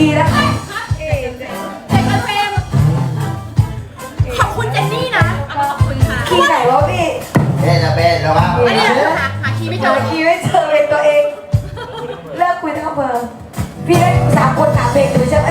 ดีแล้วค่ะขอบคุณเจนนี่นะขอบคุณค่ะคีย์ไหนวะพี่เล่นนแล้วว่อันนี้หาหไหาคีย์ไม่เจอเลิกคุยทั้งอำเภอพี่ได้สามคนสามเพลงหรือใช่ไหม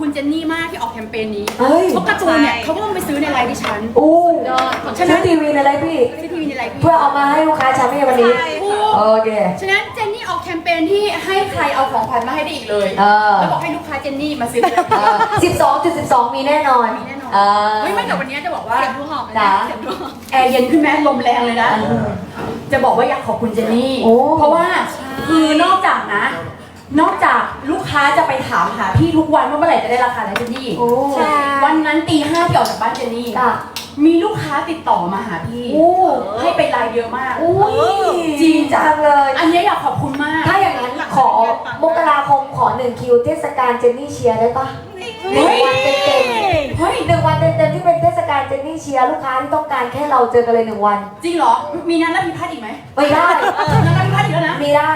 คุณเจนนี่มากที่ออกแคมเปญนี้เฮ้ย เพราะการ์ตูนเนี่ยเขาก็ต้องไปซื้อในไลน์ดิฉันอู้ยอดของฉัฉันนนะซื้อทีวีในอะไรพี่ ซื้อทีวีในไลน์พี่เพื่อเอามาให้ลูกค้าชาเม่วันนี้ถูกโอเค ฉะนั้นเจนนี่ออกแคมเปญที่ให้ใครเอาของขวัญมาให้ได้อีกเลยเออ แล้วบอกให้ลูกค้าเจนนี่มาซื้อในไลน์พี่สิบสองจุดสิบสองมีแน่นอนมีแน่นอน เออ เฮ้ยไม่แต่วันนี้จะบอกว่าเสียงดูหอมเลยจ๋านะเสียงดูหอมแอร์เย็นขึ้นแม้ลมแรงเลยนะ เออ จะบอกว่าอยากขอบคุณเจนนี่ โอ้ เพราะว่าคือนอกจากนะ นอกจากลูกค้าจะไปถามหาพี่ทุกวันว่าเมื่อไหร่จะได้ราคาไหนเจนนี่โอ้วันนั้นตีห้าพี่ออกจากบ้านเจนนี่ จ้ะ มีลูกค้าติดต่อมาหาพี่ โอ้ให้ไปไลน์เยอะมาก อุ้ยจริงจังเลย อันนี้อยากขอบคุณมาก ถ้าอย่างนั้นขอมกราคมขอหนึ่งคิวเทศกาลเจนนี่เชียร์ได้ปะหนึ่งวันเต็มๆเฮ้ยหนึ่งวันเต็มๆที่เป็นเทศกาลเจนนี่เชียร์ลูกค้าที่ต้องการแค่เราเจอกันเลยหนึ่งวัน จริงเหรอ มีนั้นแล้วมีพัดอีกไหมไม่ได้ นั้นแล้วมีพัดอีกแล้วนะ มีได้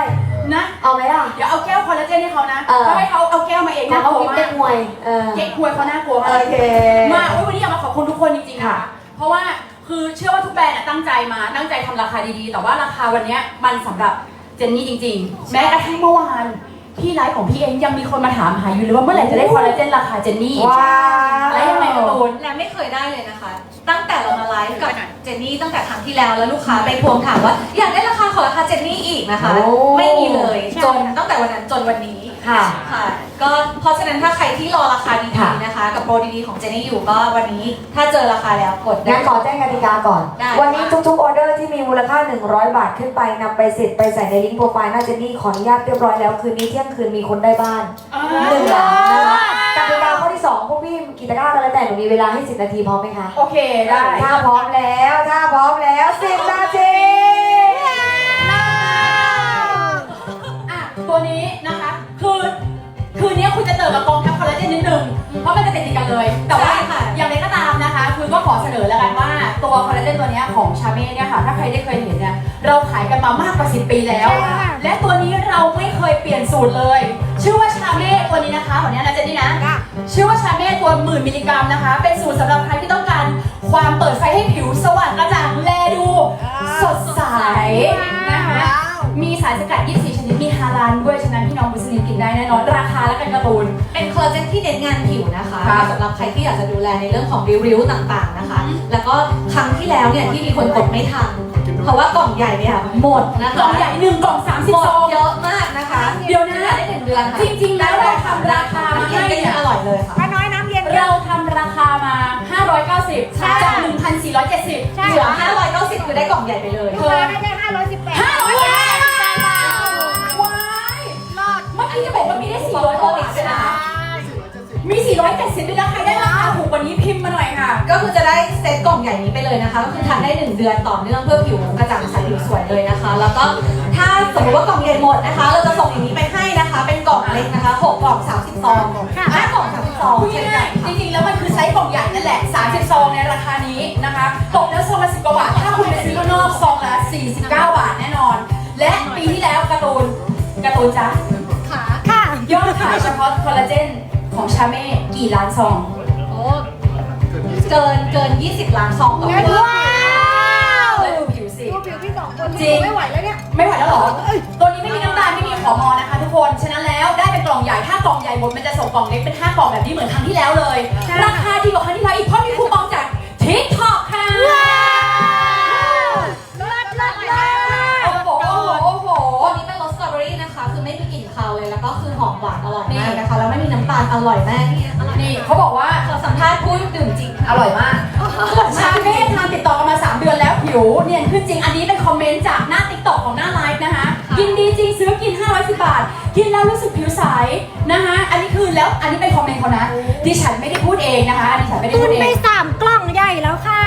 นะเอาไหมล่ะ เดี๋ยวเอาแก้วคอลลาเจนให้เขานะเออถ้าให้เขาเอาแก้วมาเองถ้าน่าเขากลัวคิดมาเป็นกมวยเออ เก๊กควยเขาน่ากลัวโอมากเค มาโอ้ยวันนี้อยากมาขอบคุณทุกคนจริงๆนะค่ะคะเพราะว่าคือเชื่อว่าทุกแบรนด์อะตั้งใจมา ตั้งใจทำราคาดีๆ แต่ว่าราคาวันเนี้ยมันสำหรับเจนนี่จริงๆ แม้กระทั่งเมื่อวาน พี่ไลฟ์ของพี่เองยังมีคนมาถามหาอยู่เลยว่าเมื่อไหร่จะได้คอลลาเจนราคาเจนนี่ว้าวแล้วยังไงการะตูนและไม่เคยได้เลยนะคะ ตั้งแต่เรามาไลฟ์กับเจนนี่ตั้งแต่ครั้งที่แล้วแล้วลูกค้าไปทวงถามว่า อยากได้ราคาขอราคาเจนนี่อีกนะคะ โอ้ ไม่มีเลย จนตั้งแต่วันนั้นจนวันนี้ ค่ะ ค่ะก็เพราะฉะนั้นถ้าใครที่รอราคาดีค่ะ ๆนะคะ กับโปรดีๆของเจนนี่อยู่ก็วันนี้ถ้าเจอราคาแล้วกดได้ งั้นขอแจ้งกติกาก่อน ได้ วันนี้ทุกๆออเดอร์ที่มีมูลค่า 100 บาทขึ้นไปนำไปเสร็จไปใส่ในลิงก์โปรไฟล์หน้าเจนนี่ขออนุญาตเรียบร้อยแล้วคืนนี้เที่ยงคืนมีคนได้บ้านหนึ่งหลังนะคะกติกาข้อที่สองพวกพี่กี่ตะกร้ากันแล้วแต่หนูมีเวลาให้ 10 นาทีพร้อมไหมคะ โอเคได้ ถ้าพร้อมแล้ว ถ้าพร้อมแล้ว 10 นาที ของชาเม่เนี่ยค่ะ ถ้าใครได้เคยเห็นเนี่ย เราขายกันมามากกว่า 10 ปีแล้ว และตัวนี้เราไม่เคยเปลี่ยนสูตรเลย ชื่อว่าชาเม่ตัวนี้นะคะเหมือนนี้นะเจนนี่นะ ชื่อว่าชาเม่ตัวหมื่นมิลลิกรัมนะคะ เป็นสูตรสำหรับใครที่ต้องการความเปิดไฟให้ผิวสว่างกระจ่างแลดู สดใสนะคะ มีสารสกัด 24 ชนิด มีฮาลาลด้วย ฉะนั้นพี่น้องีกินได้แน่นอน ราคาและกันกระตูน เป็นคอลลเจนที่เน้นงานผิวนะคะสำหรับใครที่อยากจะดูแลในเรื่องของริ้วๆต่างๆนะคะ แล้วก็ครั้งที่แล้วเนี่ยที่มีคนกดไม่ทัน เพราะว่ากล่องใหญ่เนี่ยหมดนะกล่องใหญ่หนึ่งกล่องสามสิบหซอง เยอะมากนะคะเดี๋ยวนี้ถึงเดือนจริงๆแล้วเราทำราคามาให้อร่อยเลยค่ะ ป้าน้อยน้ำเย็น เราทำราคามา 590 ใช่ จาก 1,470 ใช่ เหลือ590คือได้กล่องใหญ่ไปเลยค้าไม่ได้519 480ไปแล้วใครได้ราคาถูกกว่านี้พิมพ์มาหน่อยค่ะ ก็คือจะได้เซตกล่องใหญ่นี้ไปเลยนะคะ ก็คือทานได้ 1 เดือนต่อเนื่องเพื่อผิวกระจ่างใสผิวสวยเลยนะคะ แล้วก็ถ้าสมมติว่ากล่องใหญ่หมดนะคะ เราจะส่งอย่างนี้ไปให้นะคะ เป็นกล่องเล็กนะคะ6กล่อง30ซองห้ากล่อง30ซองพูดง่ายๆจริงๆ แล้วมันคือไซส์กล่องใหญ่นั่นแหละ 30 ซองในราคานี้นะคะตกแล้วซองละสิบกว่าบาท ถ้าคุณไปซื้อข้างนอกซองละ49 บาทแน่นอน และปีที่แล้วกระตูนกระตูนจ้ะค่ะยอดขายเฉพาะคอลลาเจน ของชาเม่กี่ล้านซอง โอ้เกินเกิน 20 ล้านซองต่อวันว้าวดูผิวสิดูผิวพี่สองคนจริงไม่ไหวแล้วเนี่ย ไม่ไหวแล้วหรอ ตัวนี้ไม่มีน้ำตาลไม่มีขอมอนะคะทุกคน ฉะนั้นแล้วได้เป็นกล่องใหญ่ถ้ากล่องใหญ่หมดมันจะส่งกล่องเล็กเป็น 5 กล่องแบบนี้เหมือนครั้งที่แล้วเลย ราคาดีกว่าครั้งที่แล้วอีกเพราะมีคูปอง คือไม่มีกลิ่นคาวเลย แล้วก็คือหอมหวานอร่อยมากนะคะ แล้วไม่มีน้ำตาลอร่อยมากนี่อร่อยนี่เขาบอกว่าขอสัมภาษณ์ผู้ดื่มจริงอร่อยมากชาเม่ทานติดต่อกันมา 3 เดือนแล้วผิวเนียนขึ้นจริง อันนี้เป็นคอมเมนต์จากหน้าติ๊กต็อกของหน้าไลฟ์นะคะ กินดีจริงซื้อกิน 510 บาท กินแล้วรู้สึกผิวใสนะคะ อันนี้คือแล้วอันนี้เป็นคอมเมนต์เขานะ ดิฉันไม่ได้พูดเองนะคะ ดิฉันไม่ได้คุพูณดเอไปงสามกล่องใหญ่แล้วค่ะ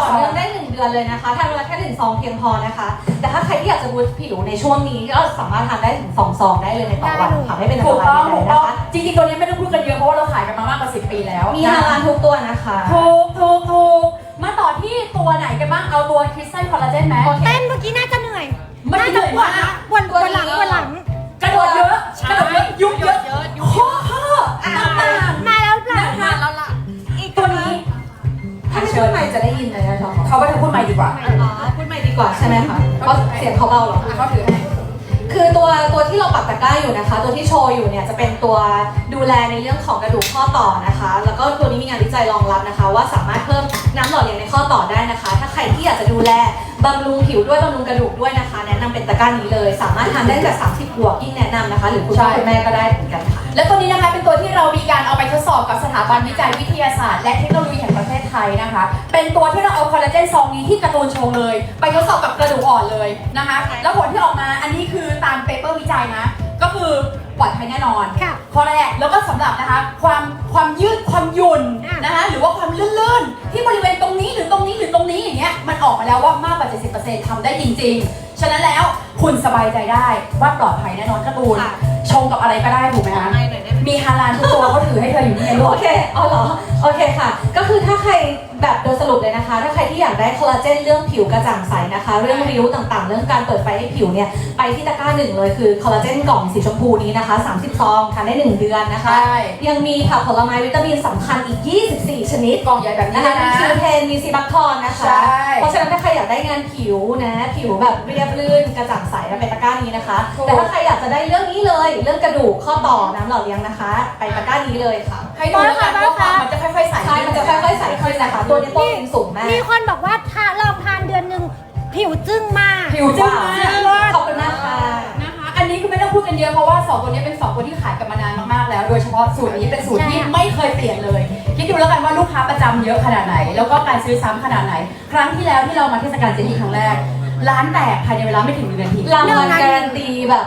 ต่อเนื่องได้หนึ่งเดือนเลยนะคะทานเวลาแค่หนึ่งซองเพียงพอนะคะ แต่ถ้าใครที่อยากจะบูสต์ผิวในช่วงนี้ก็สามารถทานได้ถึงสองซองได้เลยในต่อวันค่ะไม่เป็นอันถูตกราต้องยใดถูกๆต้นะองคะจริงๆตัวนี้ไม่ต้องพูดกันเยอะเพราะว่าเราขายกันมามากกว่า10ปีแล้วมีฮาลาลทุกตัวนะคะถูกถูกถูกมาต่อที่ตัวไหนกันบ้างเอาตัวคริสตัลคอลลาเจนไหมเต้นเมื่อกี้น่าจะเหนื่อย มันน่าเหนื่จะอยปวดมาก นะปวดปวดหลังปวด เลยนะคะเขาว่าเธอพูดใหม่ดีกว่าอ๋อพูดใหม่ดีกว่าใช่ไหมคะเพราะเสียงเขาเบาเหรอเขาถือให้ คือตัวตัวที่เราปักตะกร้าอยู่นะคะ ตัวที่โชว์อยู่เนี่ยจะเป็นตัวดูแลในเรื่องของกระดูกข้อต่อนะคะ แล้วก็ตัวนี้มีงานวิจัยรองรับนะคะ ว่าสามารถเพิ่มน้ำหล่อเลี้ยงในข้อต่อได้นะคะ ถ้าใครที่อยากจะดูแลบำรุงผิวด้วยบำรุงกระดูกด้วยนะคะ แนะนำเป็นตะกร้านี้เลย สามารถทานได้ตั้งแต่30บวกยิ่งแนะนำนะคะ หรือคุณพ่อคุณแม่ก็ได้เหมือนกันค่ะ และตัวนี้นะคะเป็นตัวที่เรามีการเอาไปทดสอบกับสถาบันวิจัยวิทยาศาสตร์ และเทคโนโลยีแห่งประเท ศไทยนะคะ เป็นตัวที่เราเอาคอลลาเจนซองนี้ที่การ์ตูนโชว์เลย ไปทดสอบกับกระดูกอ่อนเลยนะคะ แล้วผลที่ออกมาอันนี้คือตามเปเปอร์วิจัยนะ ก็คือปลอดภัยแน่นอนค่ะข้อแรกแล้วก็สำหรับนะคะ ความความยืดความหยุ่นอะนะคะหรือว่าความลื่นๆ ที่บริเวณตรงนี้หรือตรงนี้หรือตรงนี้อย่างเงี้ยมันออกมาแล้วว่ามากกว่า 70%ทำได้จริง ๆ ฉะนั้นแล้วคุณสบายใจได้ว่าปลอดภัยแน่นอนการ์ตูนค่ะชงกับอะไรก็ได้ถูกไหมคะ มีฮาลาลทุกตัวเขาถือให้เธออยู่นี่ไงลูโอเคเอาเหรอ โอเคค่ะ ก็คือถ้าใคร แบบโดยสรุปเลยนะคะ ถ้าใครที่อยากได้คอลลาเจนเรื่องผิวกระจ่างใสนะคะ เรื่องริ้วต่างๆ เรื่องการเปิดไฟให้ผิวเนี่ย ไปที่ตะกร้าหนึ่งเลยคือคอลลาเจนกล่องสีชมพูนี้นะคะ 30 ซองทานได้ 1 เดือนนะคะ ใช่ยังมีผักผลไม้วิตามินสำคัญอีก 24 ชนิดกล่องใหญ่แบบนี้นะคะเลยมีนะ คิวเทนมีซีบัคทอนนะคะ ใช่ เพราะฉะนั้นถ้าใครอยากได้งานผิวนะ ผิวแบบเรียบลื่นกระจ่างใสแล้วเป็นตะกร้านี้นะคะ ถูก แต่ถ้าใครอยากจะได้เรื่องนี้เลย เรื่องกระดูกข้อต่อน้ำหล่อเลี้ยงนะคะ ไปตะกร้านี้เลยค่ะ ให้ดูแล้วกันว่าความมันจะค่อยๆใสใช่ มันจะค่อยๆใสขึ้นนะคะตัวนี้โปรตีนสูงมากมีคนบอกว่าถ้าลองทานเดือนหนึ่งผิวจึ้งมาก ผิวจึ้งมากเลิศขอบคุณมากค่ะนะคะ อันนี้คือไม่ต้องพูดกันเยอะเพราะว่าสองตัวนี้เป็นสองตัวที่ขายกันมานานมากๆแล้ว โดยเฉพาะสูตรนี้เป็นสูตรที่ใช่ไม่เคยเปลี่ยนเลย คิดดูแล้วกันว่าลูกค้าประจำเยอะขนาดไหน แล้วก็การซื้อซ้ำขนาดไหน ครั้งที่แล้วที่เรามาเทศกาลเจนนี่ครั้งแรกร้านแตกภายในเวลาไม่ถึงหนึ่งนาทีรางวัลการันตีแบบ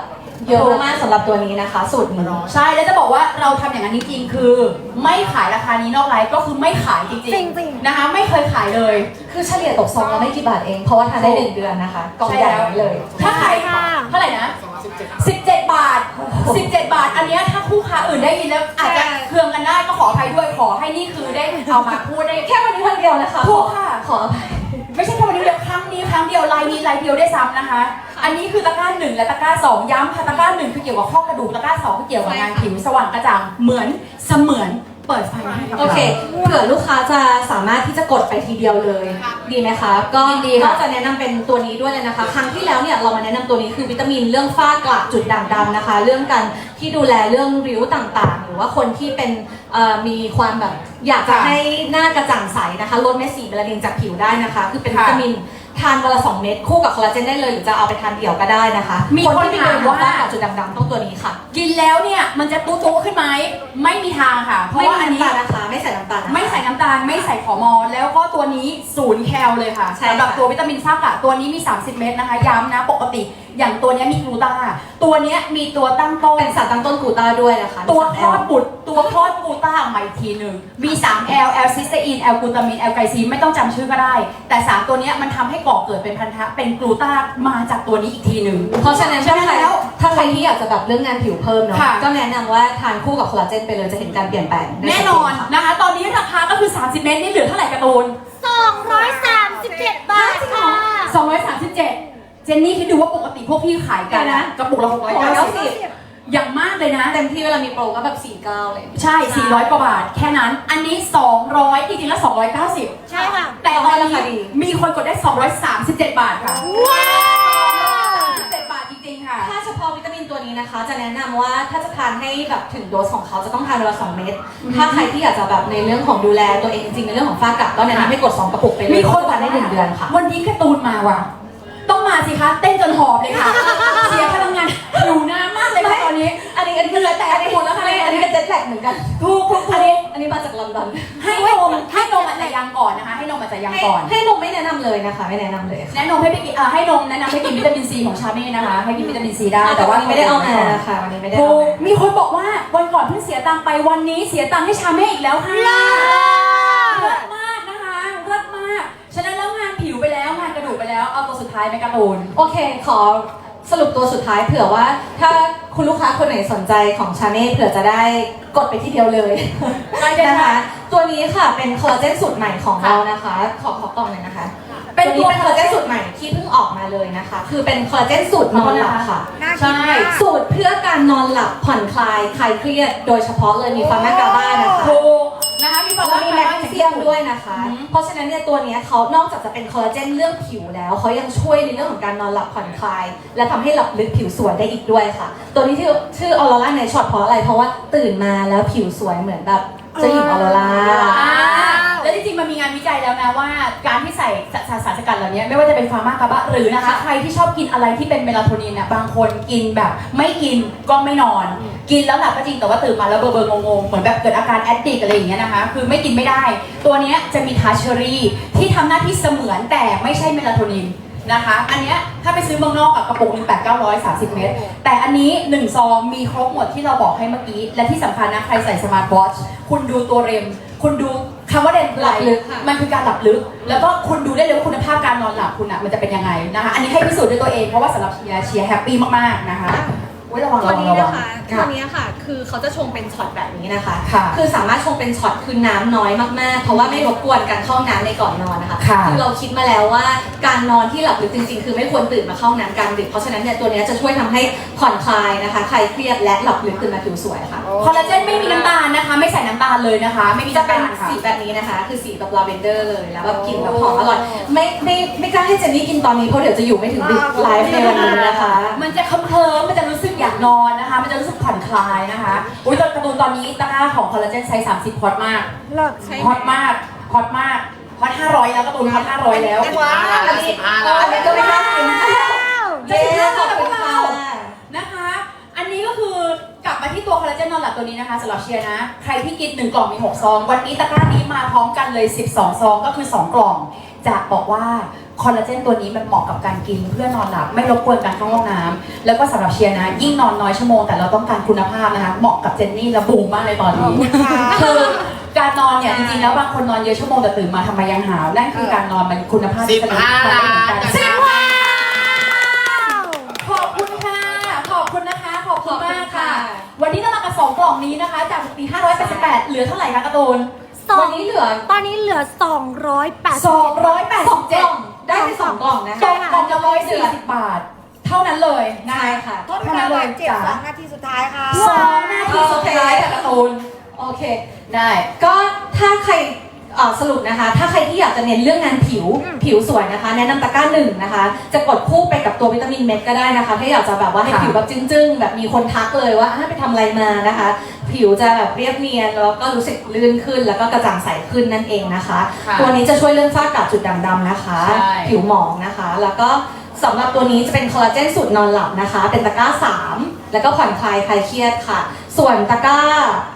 เยอะมากๆสำหรับตัวนี้นะคะ สูตรนี้ใช่แล้วจะบอกว่าเราทำอย่างนั้นจริงๆคือ ไม่ขายราคานี้นอกไลฟ์ก็คือไม่ขายจริงจริงๆ นะคะไม่เคยขายเลย คือเฉลี่ยตกซองละไม่กี่บาทเอง เพราะว่าทานได้หนึ่งเดือนนะคะกล่องใหญ่เลย ถ้าขายค่ะเท่าไหร่นะ17 บาท 17 บาท อันเนี้ยถ้าคู่ค้าอื่นได้ยินแล้วอาจจะเคืองกันได้ก็ขออภัยด้วยขอให้นี่คือได้เอามาพูดได้แค่วันนี้วันเดียวนะคะถูกค่ะขออภัย ดียวไลน์นี้ไลน์เดียวได้ซ้ำนะคะ อันนี้คือตะกร้าหนึ่งและตะกร้าสองย้ำค่ะตะกร้าหนึ่งคือเกี่ยวกับข้อกระดูกตะกร้าสองคือเกี่ยวกับงานผิวสว่างกระจ่างเหมือนเสมือนเปิดไฟให้กับโอเราเคเผื่อลูกค้าจะสามารถที่จะกดไปทีเดียวเลย ดีไหมคะ ก็ยินดีค่ะ ก็จะแนะนำเป็นตัวนี้ด้วยเลยนะคะ ครั้งที่แล้วเนี่ยเรามาแนะนำตัวนี้คือวิตามินเรื่องฝ้ากระจุดด่างดำนะคะ เรื่องการที่ดูแลเรื่องริ้วต่างๆ หรือว่าคนที่เป็นเอ่อมีความแบบอยากจะให้หน้ากระจ่างใสนะคะ ลดเม็ดสีเมลานินจากผิวได้นะคะ คือเป็นวิตามิน ทานวันละสองเม็ดคู่กับคอลลาเจนได้เลยหรือจะเอาไปทานเดี่ยวก็ได้นะคะมีคนคนที่ถามมีริ้วว่าฝ้ากระจุดด่างดำต้องตัวนี้ค่ะ กินแล้วเนี่ยมันจะตุ๊ตุ๊ขึ้นไหมไม่มีทางค่ะ เพราะไม่ว่ามีอันนี้น้ำตาลนะคะไม่ใส่น้ำตาลนะคะไม่ใส่น้ำตาลไม่ใส่ขอมอแล้วก็ตัวนี้ศูนย์แคลเลยค่ะใช่สำหรับค่ะตัววิตามินซักอะตัวนี้มี 30 เม็ดนะคะย้ำนะปกติ อย่างตัวเนี้ยมีกลูตาตัวเนี้ยมีตัวตั้งต้น เป็นสารตั้งต้นกลูตาด้วยนะคะตัวคลอดมีบุตรตัวคลอดกลูตาออกมาอีกทีหนึ่งมี 3 L L ซิสเตอีน L กลูตามิน L ไกลซีนไม่ต้องจำชื่อก็ได้ แต่ 3 ตัวเนี้ยมันทำให้ก่อเกิดเป็นพันธะเป็นกลูตามาจากตัวนี้อีกทีหนึ่ง เพราะฉะนั้นฉะนั้นถ้าใครแล้ว ถ้าใครที่อยากจะแบบเรื่องงานผิวเพิ่มเนาะค่ะ ก็แนะนำว่าทานคู่กับคอลลาเจนไปเลยจะเห็นการเปลี่ยนแปลงได้แน่นอนนะคะ ตอนนี้ราคาก็คือ 30 เม็ดนี่เหลือเท่าไหร่การะตูน237 บาทค่ะ 237 เจนนี่คิดดูว่าปกติพวกพี่ขายกันนะกระปุกละร้อยเก้าสิบ690อย่างมากเลยนะ เต็มที่เวลามีโปรก็แบบ 4 9 เลย ใช่ 400 กว่าบาท แค่นั้น อันนี้ 200 จริงๆ แล้ว 290 ใช่ค่ะ แต่ตอนราคาดีนี้มีคนกดได้ 237 บาทค่ะ ว้าว37บาทจริงๆ ค่ะ ถ้าเฉพาะวิตามินตัวนี้นะคะ จะแนะนำว่าถ้าจะทานให้แบบถึงโดสของเขาจะต้องทานวันละ2เม็ด ถ้าใครที่อยากจะแบบในเรื่องของดูแลตัวเองจริงๆในเรื่องของฝ้ากระก็แนะนำให้กด 2 กระปุกไปเลยมีคนทานได้หนึ่งเดือนค่ะ วันนี้การ์ตูนมาว่ะต้อง มาสิคะเต้นจนหอบเลยค่ะ เสียพลังงานอยู่น้ำมากเลยค่ะตอนนี้ อันนี้อันนี้เหงื่อแตกไปหมดแล้วค่ะอันนี้อันนี้เป็นเจ็ตแลกเหมือนกันถูกถูกอัอันนนี้นี้อันนี้มาจากลอนดอนให้นมให้นมอาจจะยังก่อนนะคะ ให้นมอาจจะยังให้ก่อน ให้นมไม่แนะนำเลยนะคะไม่แนะนำเลยค่ะแนะนำให้ไปกินเอ่อให้นมแนะนำให้กินวิตามินซีของชาเม่นะคะ ให้กินวิตามินซีได้แต่ว่าไม่ได้เอามาค่ะวันนี้ไม่ได้ถูเอากมามีคนบอกว่าวันก่อนเพิ่งเสียตังค์ไปวันนี้เสียตังค์ให้ชาเม่อีกแล้วค่ะ สุดท้ายไหมการ์ตูนโอเค ขอสรุปตัวสุดท้ายเผื่อว่า ถ้าคุณลูกค้าคนไหนสนใจของชาเม่เผื่อจะได้กดไปที่เดียวเลยได้เลยนะค่ะคะ ตัวนี้ค่ะเป็นคอลลาเจนสูตรใหม่ของเรานะคะ ขอขอกล่องหน่อยนะคะ เป็นตัวนี้ตัวเป็นคอลลาเจนสูตรใหม่ที่เพิ่งออกมาเลยนะคะ คือเป็นคอลลาเจนสูตรนอนหลับค่ะ น่ากิใช่นมาก สูตรเพื่อการนอนหลับผ่อนคลายคลายเครียด โดยเฉพาะเลยมีฟาร์มากาบ้านะคะ ถูก นะคะมีความแล้วมีแมกนีเซียมด้วยนะคะอืมเพราะฉะนั้นเนี่ยตัวเนี้ยเขานอกจากจะเป็นคอลลาเจนเรื่องผิวแล้วเขายังช่วยในเรื่องของการนอนหลับผ่อนคลาย และทำให้หลับลึกผิวสวยได้อีกด้วยค่ะ ตัวนี้ชื่อชื่อออโรราในช็อตเพราะอะไรเพราะว่าตื่นมาแล้วผิวสวยเหมือนแบบเจ้าหญิงออโรราอ่า แล้วจริงๆ มันมีงานวิจัยแล้วนะว่าการที่ใส่สารสารสกัดเหล่านี้ไม่ว่าจะเป็นฟาร์มากาบะหรือนะคะใครที่ชอบกินอะไรที่เป็นเมลาโทนินน่ะบางคนกินแบบไม่กินก็ไม่นอน กินแล้วหลับก็จริงแต่ว่าตื่นมาแล้วเบอร์เบอร์งงๆเหมือนแบบเกิดอาการแอดดิกอะไรอย่างเงี้ยนะคะคือไม่กินไม่ได้ ตัวเนี้ยจะมีทาเชอรี่ที่ทำหน้าที่เสมือนแต่ไม่ใช่เมลาโทนินนะคะ อันเนี้ยถ้าไปซื้อเมืองนอกอะกระปุกหนึ่งแปดเก้าร้อยสามสิบเมตร แต่อันนี้หนึ่งซองมีครบหมดที่เราบอกให้เมื่อกี้ และที่สำคัญนะ ใครใส่สมาร์ทวอทช์คุณดูตัวเรม คุณดู คำว่าเรมคืออะไรหลับลึกค่ะ มันคือการหลับลึก แล้วก็คุณดูได้เลยว่าคุณภาพการนอนหลับคุณอะมันจะเป็นยังไงนะคะ อันนี้ให้พิสูจน์ด้วยตัวเอง เพราะว่าสำหรับเชียร์เชียร์แฮปปี้มากๆนะคะ อุ้ยระวังตัระววังนี้ระวันะงคะตัวนี้ค่ะ คือเขาจะชงเป็นช็อตแบบนี้นะคะ ค่ะคือสามารถชงเป็นช็อตคือน้ำน้อยมากๆ เพราะว่าไม่รบกวนการเข้าน้ำในก่อนนอนนะคะค่ะ อเราคิดมาแล้วว่าการนอนที่หลับลึกจริงๆ คือไม่ควรตื่นมาเข้าน้ำกลางดึก เพราะฉะนั้นเนี่ยตัวเนี้ยจะช่วยทำให้ผ่อนคลายนะคะ คลายเครียดและหลับลึกตื่นมาผิวสวยค่ะ คอลลาเจนไม่มีน้ำตาลนะคะ ไม่ใส่น้ำตาลเลยนะคะ ไม่มีจะน้ำเป็นตาลค่ะ สีแบบนี้นะคะ คือสีแบบลาเวนเดอร์เลยแล้วแบบกลิ่นแบบหอมอร่อย ไม่ไม่ไม่กล้าให้เจนนี่กินตอนนี้เพราะเดี๋ยวจะอยู่ไม่ถึงดึกไลฟ์ในวันนี้นะคะ มันจะเคลิ้มๆมันจะรู้สึกอยากนอนนะคะมันจะรู้สึกผ่อนคลายนะคะอุ้ยตัวการ์ตูนตอนนี้ตะกร้าของคอลลาเจนไซส์30ฮอตมากเลิศฮอตมากฮอตมากฮอต500แล้วการ์ตูนฮอต500แล้วว้าวอันนี้อันนี้ก็ไม่กล้ากินจะเย้ถึงแล้วขอบคุณค่ะค่ะนะคะ อันนี้ก็คือกลับมาที่ตัวคอลลาเจนนอนหลับตัวนี้นะคะสำหรับเชียร์นะ ใครที่กิน 1 กล่องมี 6 ซอง วันนี้ตะกร้านี้มาพร้อมกันเลย 12 ซองก็คือ 2 กล่องจะบอกว่า คอลลาเจนตัวนี้มันเหมาะกับการกินเพื่อนอนหลับไม่รบกวนการเข้าห้องน้ำแล้วก็สำหรับเชียร์นะ ยิ่งนอนน้อยชั่วโมงแต่เราต้องการคุณภาพนะคะเหมาะกับเจนนี่และบูมมากเลยตอนนี้คือการนอนเนี่ยจริงๆแล้วบางคนนอนเยอะชั่วโมงแต่ตื่นมาทำไมยังหาวนั่นคือการนอนมันคุณภาพที่สิบห้ามันไม่เหมือนล้านกันจากว้าวขอบคุณค่ะ ขอบคุณนะคะ ขอบคุณมากค่ะ ขอบคุณค่ะ วันนี้เรามากับสองกล่องนี้นะคะ จากปกติ588 เหลือเท่าไหร่คะการ์ตูนสองวันนี้เหลือ ตอนนี้เหลือ 280สองกล่อง287 ได้ไปสองกล่องนะตคะ กกล่องละ140บาท เท่านั้นเลยนะใช่ค่ะโทษค่ะบาดเจ็บสองนาทีสุดท้ายค่ะ สองนาทีสุดท้ายค่ะการ์ตูน โอเค ได้ ก็ถ้าใครเอ่อ สรุปนะคะ ถ้าใครที่อยากจะเน้นเรื่องงานผิวอืมผิวสวยนะคะ แนะนำตะกร้าหนึ่งนะคะ จะกดคู่ไปกับตัววิตามินเม็ดก็ได้นะคะ ถ้าอยากจะแบบว่าให้ค่ะผิวแบบจึ้งๆ แบบมีคนทักเลยว่าอะไปทำอะไรมานะคะ ผิวจะแบบเรียบเนียนแล้วก็รู้สึกลื่นขึ้น แล้วก็กระจ่างใสขึ้นนั่นเองนะคะ ค่ะตัวนี้จะช่วยเรื่องฝ้ากระจุดด่างๆนะคะ ใช่ ผิวหมองนะคะ แล้วก็สำหรับตัวนี้จะเป็นคอลลาเจนสูตรนอนหลับนะคะ เป็นตะกร้า 3 แล้วก็ผ่อนคลายคลายเครียดค่ะ ส่วนตะกร้า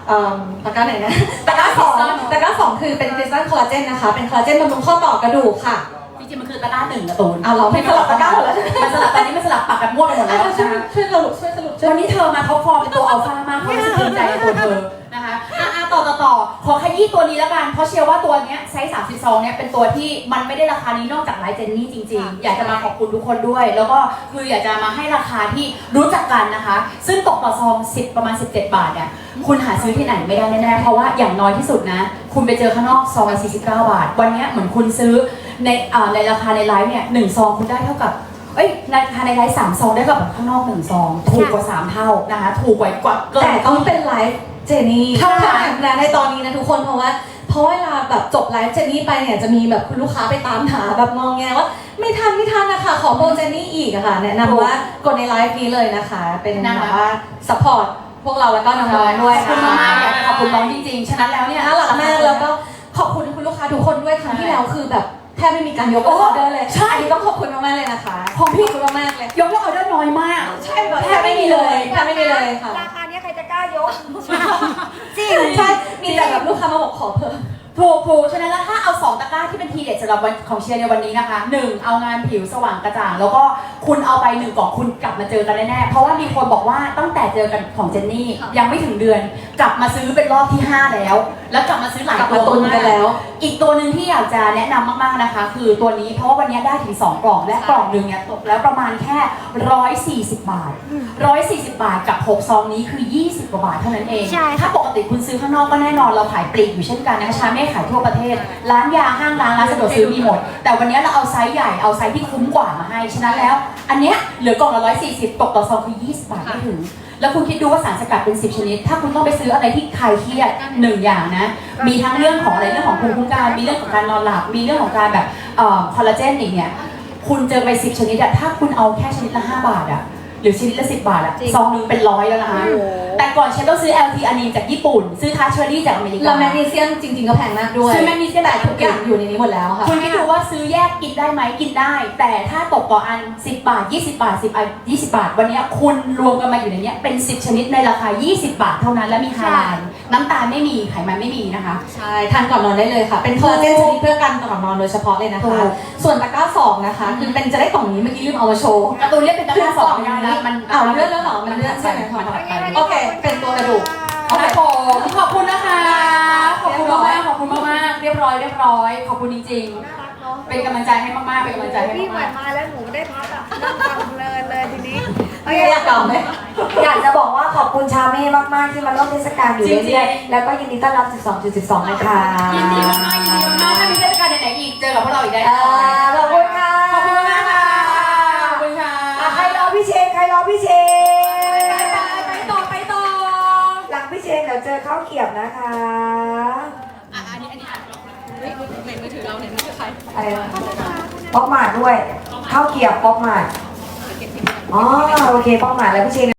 เอิ่มตะกร้าไหนนะ ตะกร้าสองตะกร้าสองคือเป็นคริสตัลคอลลาเจนนะคะ เป็นคอลลาเจนบำรุงข้อต่อกระดูกค่ะ จริงๆมันคือตะกร้าหนึ่งการ์ตูนเอาเหรอไม่สลับตะกร้าหมดแล้วใช่ไหม มันสลับตอนนี้มันสลับปากกันมั่วไปหมดแล้วช่วยนะคะช่วยสรุปช่วยสรุปช่วยวันนี้เธอมาท็อปฟอร์มเป็นตัวอัลฟามากเขารู้สึกภูมิใจในตัวเธอนะคะอะอะ ต่อต่อต่อขอขยี้ตัวนี้แล้วกัน เพราะเชื่อว่าตัวเนี้ยไซส์30ซองเนี่ยเป็นตัวที่มันไม่ได้ราคานี้นอกจากไลฟ์เจนนี่จริง ๆ อยากจะมาขอบคุณทุกคนด้วย แล้วก็คืออยากจะมาให้ราคาที่รู้จักกันนะคะ ซึ่งตกต่อซอง10 ประมาณ 17 บาทเนี่ยคุณหาซื้อที่ไหนไม่ได้แน่ๆเพราะว่าอย่างน้อยที่สุดนะ คุณไปเจอข้างนอกซองละ49 บาท วันเนี้ยเหมือนคุณซื้อในอ่าในราคาในไลฟ์เนี่ยหนึ่งซองคุณได้เท่ากับเอ้ยในภายในไลฟ์สามซองได้กับข้างนอกหนึ่งซอง ถูกกว่าสามเท่านะคะ ถูกกว่ากว่าเกินแต่ต้องเป็นไลฟ์ เจนี่เท่าเท่านั้นั้นนนะในตอนนี้นะทุกคนเพราะว่าเพราะเวลาแบบจบไลฟ์เจนี่ไปเนี่ยจะมีแบบคุณลูกค้าไปตามหาแบบมองแงว่า ไม่ทันไม่ทันนะคะขอโปรเจนี่อีกอะค่ะแนะนำว่ากดในไลฟ์นี้เลยนะคะ เป็นแบบว่าซัพพอร์ตพวกเราแล้วก็น้องๆด้วยขอบคุณมากๆอยากจะขอบคุณน้องจริงๆฉะนั้นแล้วเนี่ยน่ารักมากแล้วก็ขอบคุณคุณลูกค้าทุกคนด้วยครั้งที่แล้วคือแบบแทบไม่มีการยกออเดอร์เลยใช่อันนี้ต้องขอบคุณมากๆเลยนะคะ ของพี่ขอบคุณมากๆเลย ยกเลิกออเดอร์น้อยมาก ใช่แบบแทบไม่มีเลยแทบไม่มีเลยค่ะราคาเนี้ย ใครจะกล้ายก จริงใช่ มีแต่แบบลูกค้ามาบอกขอเพิ่ม ถูกถูกฉะนั้นแล้วถ้าเอาสองตะกร้าที่เป็นทีเด็ดสำหรับวันของเชียร์ในวันนี้นะคะหนึ่งเอางานผิวสว่างกระจ่าง แล้วก็คุณเอาไปหนึ่งกล่องคุณกลับมาเจอกันแน่ๆเพราะว่ามีคนบอกว่าตั้งแต่เจอกันของเจนนี่ค่ะยังไม่ถึงเดือน กลับมาซื้อเป็นรอบที่ 5 แล้ว แล้วกลับมาซื้อหลายกลับตัมาวตุนกันแล้ว อีกตัวหนึ่งที่อยากจะแนะนำมากๆนะคะ คือตัวนี้เพราะว่าวันนี้ได้ถึง 2 กล่องและกล่องหนึ่งเนี่ยตกแล้วประมาณแค่ 140 บาท 140 บาทกับ 6 ซองนี้คือ 20กว่าบาทเท่านั้นเองใช่ค่ะถ้าปกติคุณซื้อข้างนอกก็แน่นอนเราขายปลีกอยู่เช่นกันนะคะชาเม่ขายทั่วประเทศ ร้านยาห้างร้านร้านสะดวกซื้อมีหมด แต่วันนี้เราเอาไซส์ใหญ่เอาไซส์ที่คุ้มกว่ามาให้ ฉะนั้นแล้ว อันเนี้ยเหลือกล่องละ140ตกต่อซองคือ20บาทไม่ถึง แล้วคุณคิดดูว่าสารสกัดเป็น 10 ชนิด ถ้าคุณต้องไปซื้ออะไรที่คลายเครียดหนึ่งอย่างนะ มีทั้งเรื่องของอะไรเรื่องของภูมิคุ้มกันมีเรื่องของการนอนหลับ มีเรื่องของการแบบเอ่อคอลลาเจนอีกเนี่ย คุณเจอไป10 ชนิดอะถ้าคุณเอาแค่ชนิดละ5บาทอะหรือชนิดละ10 บาทอะซองหนึงเป็นร้อยแล้วนะคะ แต่ก่อนฉันต้องซื้อ LT อันนี้จากญี่ปุ่น ซื้อทาเชอรี่จากอเมริกาแล้วแมกนีเซียมจริงๆก็แพงมากด้วยซื้อแมกนีเซียมแต่ทุกอย่างอยู่ในนี้หมดแล้วค่ะ คุณคิดดูว่าซื้อแยกกินได้ไหมกินได้ แต่ถ้าตกต่ออัน 10 บาท 20 บาท 10อัน20 บาท วันนี้คุณรวมกันมาอยู่ในเนี้ยเป็น 10 ชนิดในราคา 20 บาทเท่านั้นและมีฮาลาล น้ำตาลไม่มีไขมันไม่มีนะคะ ใช่ทานก่อนนอนได้เลยค่ะ เป็นคอลลาเจนชนิดเพื่อกันก่อนนอนโดยเฉพาะเลยนะถูคะ ก ส่วนตะกร้าสองนะคะ คือเป็นจะได้กล่องนี้เมื่อกี้ลืมเอามาโชว์ การ์ตูนเรียกเป็นตะกร้าสองไม่ได้นะมันเอาเลื่อนแล้วเหรอมันเลื่อนใช่ไหม มันถัดไป โอเค เป็นตัวกระดูกโอเค ผมขอบคุณนะคะ ขอบคุณมากๆขอบคุณมากๆเรียบร้อย เรียบร้อย ขอบคุณจริงน่ารักเนาะๆ เป็นกำลังใจให้มากๆ เป็นกำลังใจให้พี่เหมืมาอกนมาแล้วหนูได้พักอะนั่งฟังเพลินเลยทีนี้ไม่อยากกล่าวไหมอยากจะบอกว่าข อบคุณชาเม่มากๆที่มาร่วมเทศกาลอยู่เรื่อยๆแล้วก็ยินดีต้อนรับ 12.12 นะคะๆยินดีมากๆยินดีมากๆถ้ามีเทศกาลไหนๆอีกเจอกับพวกเราอีกได้อ่าขอบคุณค่ะขอบคุณมากค่ะขอบคุณค่ะอะใครรอพี่เชนใครรอพี่เชนไปไปต่อไปต่อหลังพี่เชนเดี๋ยวเจอข้าวเกรียบนะคะอะอันนี้อันนี้อะในมือถือเราในมือถือใครอะไรนะป๊อกหมาดด้วยข้าวเกรียบป๊อกหมาดอ๋อโอเคป๊อกหมาดแล้วพี่เชน